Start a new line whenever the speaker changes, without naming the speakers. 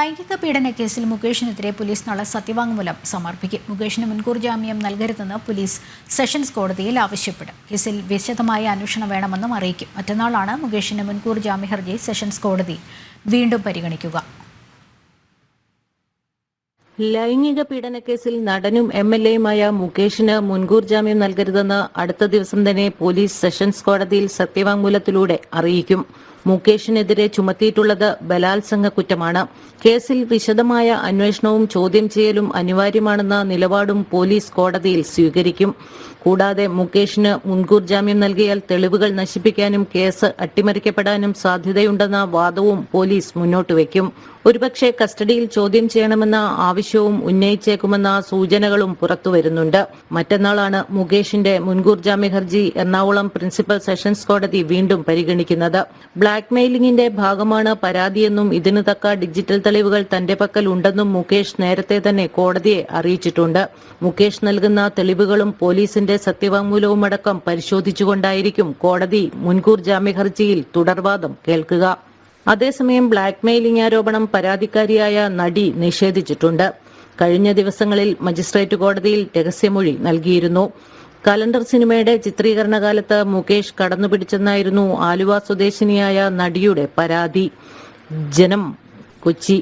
ലൈംഗിക പീഡന കേസിൽ മുകേഷിനെതിരെ പോലീസ് നാളെ സത്യവാങ്മൂലം സമർപ്പിക്കും. മുകേഷിന് മുൻകൂർ ജാമ്യം നൽകരുതെന്ന് പോലീസ് സെഷൻസ് കോടതിയിൽ ആവശ്യപ്പെടും. കേസിൽ വിശദമായ അന്വേഷണം വേണമെന്നും അറിയിക്കും. മറ്റന്നാളാണ് മുകേഷിന് മുൻകൂർ ജാമ്യ ഹർജി സെഷൻസ് കോടതി വീണ്ടും പരിഗണിക്കുക.
ലൈംഗിക പീഡന കേസിൽ നടനും എം എൽ എയുമായ മുകേഷിന് മുൻകൂർ ജാമ്യം നൽകരുതെന്ന് അടുത്ത ദിവസം തന്നെ പോലീസ് സെഷൻസ് കോടതിയിൽ സത്യവാങ്മൂലത്തിലൂടെ അറിയിക്കും. മുകേഷിനെതിരെ ചുമത്തിയിട്ടുള്ളത് ബലാത്സംഗ കുറ്റമാണ്. കേസിൽ വിശദമായ അന്വേഷണവും ചോദ്യം ചെയ്യലും അനിവാര്യമാണെന്ന നിലപാടും പോലീസ് കോടതിയിൽ സ്വീകരിക്കും. കൂടാതെ മുകേഷിന് മുൻകൂർ ജാമ്യം നൽകിയാൽ തെളിവുകൾ നശിപ്പിക്കാനും കേസ് അട്ടിമറിക്കപ്പെടാനും സാധ്യതയുണ്ടെന്ന വാദവും പോലീസ് മുന്നോട്ട് വയ്ക്കും. ഒരുപക്ഷെ കസ്റ്റഡിയിൽ ചോദ്യം ചെയ്യണമെന്ന ആവശ്യവും ഉന്നയിച്ചേക്കുമെന്ന സൂചനകളും പുറത്തുവരുന്നുണ്ട് മറ്റന്നാളാണ് മുകേഷിന്റെ മുൻകൂർ ജാമ്യ ഹർജി എറണാകുളം പ്രിൻസിപ്പൽ സെഷൻസ് കോടതി വീണ്ടും പരിഗണിക്കുന്നത്. ബ്ലാക്ക് മെയിലിംഗിന്റെ ഭാഗമാണ് പരാതിയെന്നും ഇതിനു തക്ക ഡിജിറ്റൽ തെളിവുകൾ തന്റെ പക്കൽ ഉണ്ടെന്നും മുകേഷ് നേരത്തെ തന്നെ കോടതിയെ അറിയിച്ചിട്ടുണ്ട്. മുകേഷ് നൽകുന്ന തെളിവുകളും പോലീസിന്റെ സത്യവാങ്മൂലവും അടക്കം പരിശോധിച്ചുകൊണ്ടായിരിക്കും കോടതി മുൻകൂർ ജാമ്യ ഹർജിയിൽ തുടർവാദം കേൾക്കുക. അതേസമയം ബ്ലാക്ക് മെയിലിംഗ് ആരോപണം പരാതിക്കാരിയായ നടി നിഷേധിച്ചിട്ടുണ്ട്. കഴിഞ്ഞ ദിവസങ്ങളിൽ മജിസ്ട്രേറ്റ് കോടതിയിൽ രഹസ്യമൊഴി നൽകിയിരുന്നു. കലണ്ടർ സിനിമയുടെ ചിത്രീകരണ കാലത്ത് മുകേഷ് കടന്നുപിടിച്ചെന്നായിരുന്നു ആലുവ സ്വദേശിനിയായ നടിയുടെ പരാതി. ജനം കൊച്ചി.